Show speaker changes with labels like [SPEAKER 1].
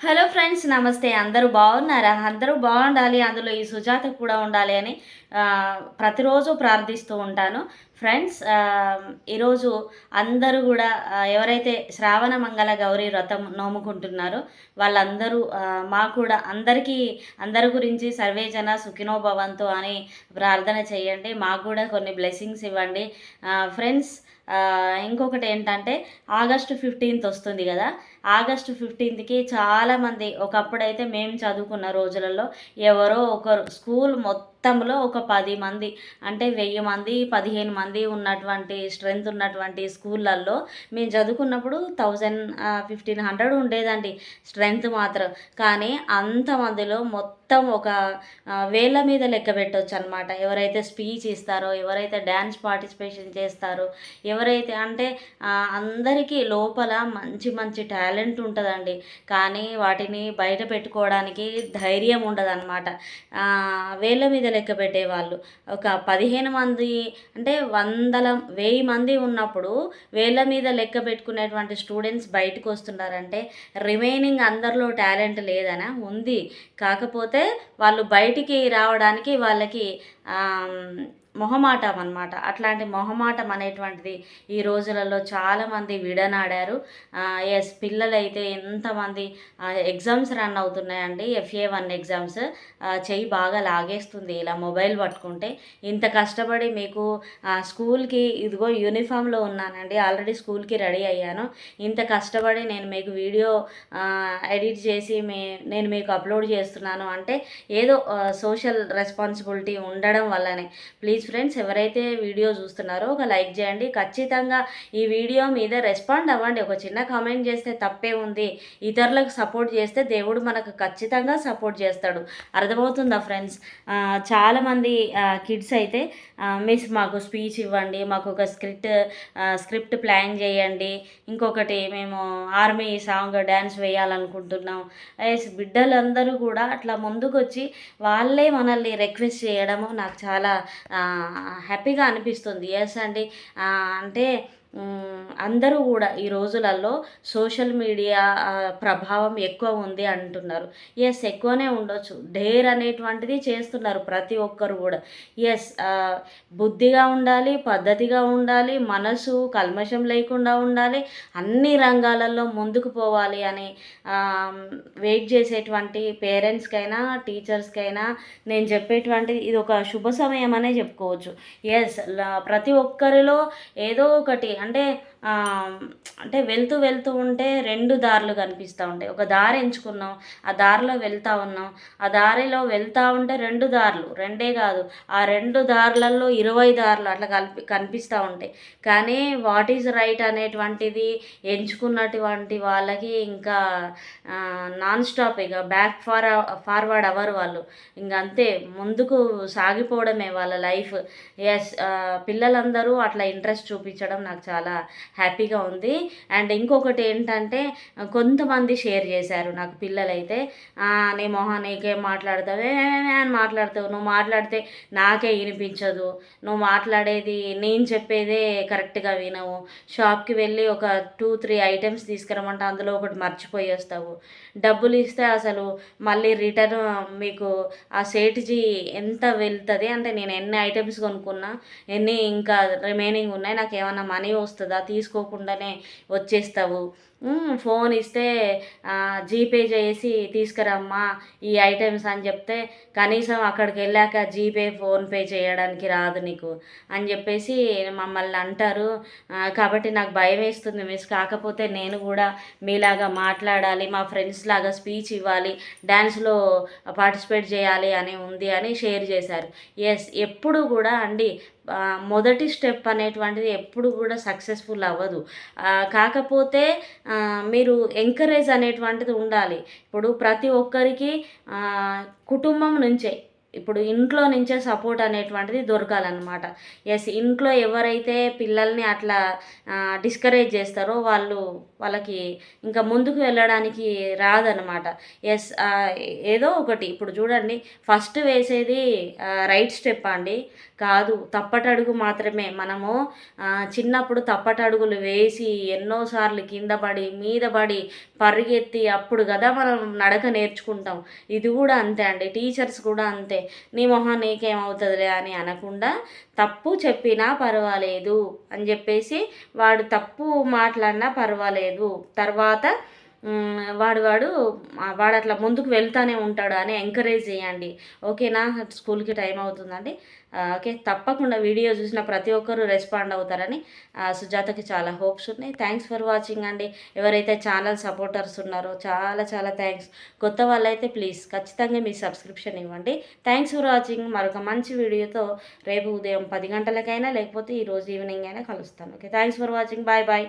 [SPEAKER 1] Hello friends నమస్తే. అందరూ బాగున్నారా? అందరూ బాగుండాలి. అందులో ఈ సుజాత కూడా ఉండాలి అని ప్రతిరోజు ప్రార్థిస్తూ ఉంటాను. ఫ్రెండ్స్ ఈరోజు అందరూ కూడా ఎవరైతే శ్రావణ మంగళ గౌరీ వ్రతం నోముకుంటున్నారో వాళ్ళందరూ మా కూడా అందరికీ అందరి గురించి సర్వేజన సుఖినో భవంతు అని ప్రార్థన చేయండి. మాకు కూడా కొన్ని బ్లెస్సింగ్స్ ఇవ్వండి. ఫ్రెండ్స్ ఇంకొకటి ఏంటంటే ఆగస్టు ఫిఫ్టీన్త్ వస్తుంది కదా ఆగస్టు ఫిఫ్టీన్త్కి చాలామంది ఒకప్పుడైతే మేము చదువుకున్న రోజులలో ఎవరో ఒకరు స్కూల్ మొత్తం మొత్తంలో ఒక పది మంది అంటే వెయ్యి మంది పదిహేను మంది ఉన్నటువంటి స్ట్రెంత్ ఉన్నటువంటి స్కూళ్ళల్లో మేము చదువుకున్నప్పుడు థౌజండ్ ఫిఫ్టీన్ హండ్రెడ్ ఉండేదండి స్ట్రెంత్ మాత్రం. కానీ అంతమందిలో మొత్తం మొత్తం ఒక వేళ్ళ మీద లెక్క పెట్టవచ్చు అనమాట ఎవరైతే స్పీచ్ ఇస్తారో ఎవరైతే డ్యాన్స్ పార్టిసిపేషన్ చేస్తారో ఎవరైతే అంటే అందరికీ లోపల మంచి మంచి టాలెంట్ ఉంటుందండి. కానీ వాటిని బయట పెట్టుకోవడానికి ధైర్యం ఉండదు అనమాట వేళ్ళ మీద లెక్క పెట్టేవాళ్ళు. ఒక పదిహేను మంది అంటే వందల వెయ్యి మంది ఉన్నప్పుడు వేళ్ళ మీద లెక్క పెట్టుకునేటువంటి స్టూడెంట్స్ బయటకు వస్తున్నారంటే రిమైనింగ్ అందరిలో టాలెంట్ లేదనా? ఉంది. కాకపోతే వాళ్ళు బయటికి రావడానికి వాళ్ళకి మొహమాటం అనమాట అట్లాంటి మొహమాటం అనేటువంటిది ఈ రోజులలో చాలామంది విడనాడారు. ఎస్ పిల్లలైతే ఎంతమంది ఎగ్జామ్స్ రన్ అవుతున్నాయండి ఎఫ్ఏ వన్ ఎగ్జామ్స్ చెయ్యి బాగా లాగేస్తుంది ఇలా మొబైల్ పట్టుకుంటే. ఇంత కష్టపడి మీకు స్కూల్కి ఇదిగో యూనిఫామ్లో ఉన్నానండి ఆల్రెడీ స్కూల్కి రెడీ అయ్యాను. ఇంత కష్టపడి నేను మీకు వీడియో ఎడిట్ చేసి మీ నేను మీకు అప్లోడ్ చేస్తున్నాను అంటే ఏదో సోషల్ రెస్పాన్సిబిలిటీ ఉండడం వల్లనే. ప్లీజ్ ఫ్రెండ్స్ ఎవరైతే వీడియో చూస్తున్నారో ఒక లైక్ చేయండి. ఖచ్చితంగా ఈ వీడియో మీద రెస్పాండ్ అవ్వండి. ఒక చిన్న కామెంట్ చేస్తే తప్పే ఉంది. ఇతరులకు సపోర్ట్ చేస్తే దేవుడు మనకు ఖచ్చితంగా సపోర్ట్ చేస్తాడు. అర్థమవుతుందా ఫ్రెండ్స్ చాలామంది కిడ్స్ అయితే మిస్ మాకు స్పీచ్ ఇవ్వండి. మాకు ఒక స్క్రిప్ట్ స్క్రిప్ట్ ప్లాన్ చేయండి. ఇంకొకటి మేము ఆర్మీ సాంగ్ డ్యాన్స్ వేయాలనుకుంటున్నాం. ఎస్ బిడ్డలందరూ కూడా అట్లా ముందుకొచ్చి వాళ్ళే మనల్ని రిక్వెస్ట్ చేయడము నాకు చాలా హ్యాపీగా అనిపిస్తుంది. ఎస్ అండి. అంటే అందరూ కూడా ఈ రోజులలో సోషల్ మీడియా ప్రభావం ఎక్కువ ఉంది అంటున్నారు. ఎస్ ఎక్కువనే ఉండొచ్చు. డేర్ అనేటువంటిది చేస్తున్నారు ప్రతి ఒక్కరు కూడా. ఎస్ బుద్ధిగా ఉండాలి పద్ధతిగా ఉండాలి మనసు కల్మషం లేకుండా ఉండాలి అన్ని రంగాలలో ముందుకు పోవాలి అని వెయిట్ చేసేటువంటి పేరెంట్స్కైనా టీచర్స్కైనా నేను చెప్పేటువంటిది ఇది ఒక శుభ సమయం అనే చెప్పుకోవచ్చు ఎస్ ప్రతి ఒక్కరిలో ఏదో ఒకటి అంటే అంటే వెళ్తూ వెళ్తూ ఉంటే రెండు దారులు కనిపిస్తూ ఉంటాయి. ఒక దారి ఎంచుకున్నాం ఆ దారిలో వెళ్తూ ఉన్నాం. ఆ దారిలో వెళ్తూ ఉంటే రెండు దారులు రెండే కాదు. ఆ రెండు దారులలో ఇరవై దారులు అట్లా కలిపి కనిపిస్తూ ఉంటాయి. కానీ వాట్ ఈజ్ రైట్ అనేటువంటిది ఎంచుకున్నటువంటి వాళ్ళకి ఇంకా నాన్ స్టాప్ ఇక బ్యాక్ ఫార్ ఫార్వర్డ్ అవ్వరు వాళ్ళు. ఇంక అంతే ముందుకు సాగిపోవడమే వాళ్ళ లైఫ్ ఎస్ పిల్లలందరూ అట్లా ఇంట్రెస్ట్ చూపించడం నాకు చాలా హ్యాపీగా ఉంది. అండ్ ఇంకొకటి ఏంటంటే కొంతమంది షేర్ చేశారు నాకు పిల్లలైతే. "ఆ, నీ మొహం నీకేం మాట్లాడతావు? అని మాట్లాడతావు. నువ్వు మాట్లాడితే నాకే వినిపించదు. నువ్వు మాట్లాడేది నేను చెప్పేదే కరెక్ట్గా వినవు. షాప్కి వెళ్ళి ఒక టూ త్రీ ఐటమ్స్ తీసుకురమంటే అందులో ఒకటి మర్చిపోయి వస్తావు. డబ్బులు ఇస్తే అసలు మళ్ళీ రిటర్న్ మీకు ఆ సేట్జీ ఎంత వెళ్తుంది? అంటే నేను ఎన్ని ఐటమ్స్ కొనుక్కున్నా ఎన్ని ఇంకా రిమైనింగ్ ఉన్నాయి నాకు ఏమైనా మనీ వస్తుందా? తీసుకోకుండానే వచ్చేస్తావు. ఫోన్ ఇస్తే జీపే చేసి తీసుకురమ్మా ఈ ఐటమ్స్ అని చెప్తే కనీసం అక్కడికి వెళ్ళాక జీపే ఫోన్పే చేయడానికి రాదు నీకు అని చెప్పేసి మమ్మల్ని అంటారు. కాబట్టి నాకు భయం వేస్తుంది మిస్. కాకపోతే నేను కూడా మీలాగా మాట్లాడాలి మా ఫ్రెండ్స్ లాగా స్పీచ్ ఇవ్వాలి డ్యాన్స్లో పార్టిసిపేట్ చేయాలి అని ఉంది అని షేర్ చేశారు. ఎస్ ఎప్పుడు కూడా అండి మొదటి స్టెప్ అనేటువంటిది ఎప్పుడు కూడా సక్సెస్ఫుల్ అవ్వదు. కాకపోతే మీరు ఎంకరేజ్ అనేటువంటిది ఉండాలి. ఇప్పుడు ప్రతి ఒక్కరికి కుటుంబం నుంచే ఇప్పుడు ఇంట్లో నుంచే సపోర్ట్ అనేటువంటిది దొరకాలన్నమాట. ఎస్ ఇంట్లో ఎవరైతే పిల్లల్ని అట్లా డిస్కరేజ్ చేస్తారో వాళ్ళు వాళ్ళకి ఇంకా ముందుకు వెళ్ళడానికి రాదనమాట ఎస్ ఏదో ఒకటి. ఇప్పుడు చూడండి ఫస్ట్ వేసేది రైట్ స్టెప్ అండి. కాదు తప్పటడుగు మాత్రమే. మనము చిన్నప్పుడు తప్పటడుగులు వేసి ఎన్నోసార్లు కింద పడి మీద పడి పరిగెత్తి అప్పుడు కదా మనం నడక నేర్చుకుంటాం. ఇది కూడా అంతే అండి. టీచర్స్ కూడా అంతే. నీ మొహం నీకేమవుతుందిలే అని అనకుండా తప్పు చెప్పినా పర్వాలేదు అని చెప్పేసి వాడు తప్పు మాట్లాడినా పర్వాలేదు. తర్వాత వాడు వాడు వాడు అట్లా ముందుకు వెళ్తానే ఉంటాడు అని ఎంకరేజ్ చేయండి. ఓకేనా స్కూల్కి టైం అవుతుందండి. ఓకే తప్పకుండా వీడియో చూసిన ప్రతి ఒక్కరు రెస్పాండ్ అవుతారని సుజాతకి చాలా హోప్స్ ఉన్నాయి. థ్యాంక్స్ ఫర్ వాచింగ్ అండి. ఎవరైతే ఛానల్ సపోర్టర్స్ ఉన్నారో చాలా చాలా థ్యాంక్స్ కొత్త వాళ్ళైతే ప్లీజ్ ఖచ్చితంగా మీ సబ్స్క్రిప్షన్ ఇవ్వండి. థ్యాంక్స్ ఫర్ వాచింగ్ మరొక మంచి వీడియోతో రేపు ఉదయం పది గంటలకైనా లేకపోతే ఈరోజు ఈవినింగ్ అయినా కలుస్తాను. Okay thanks for watching bye bye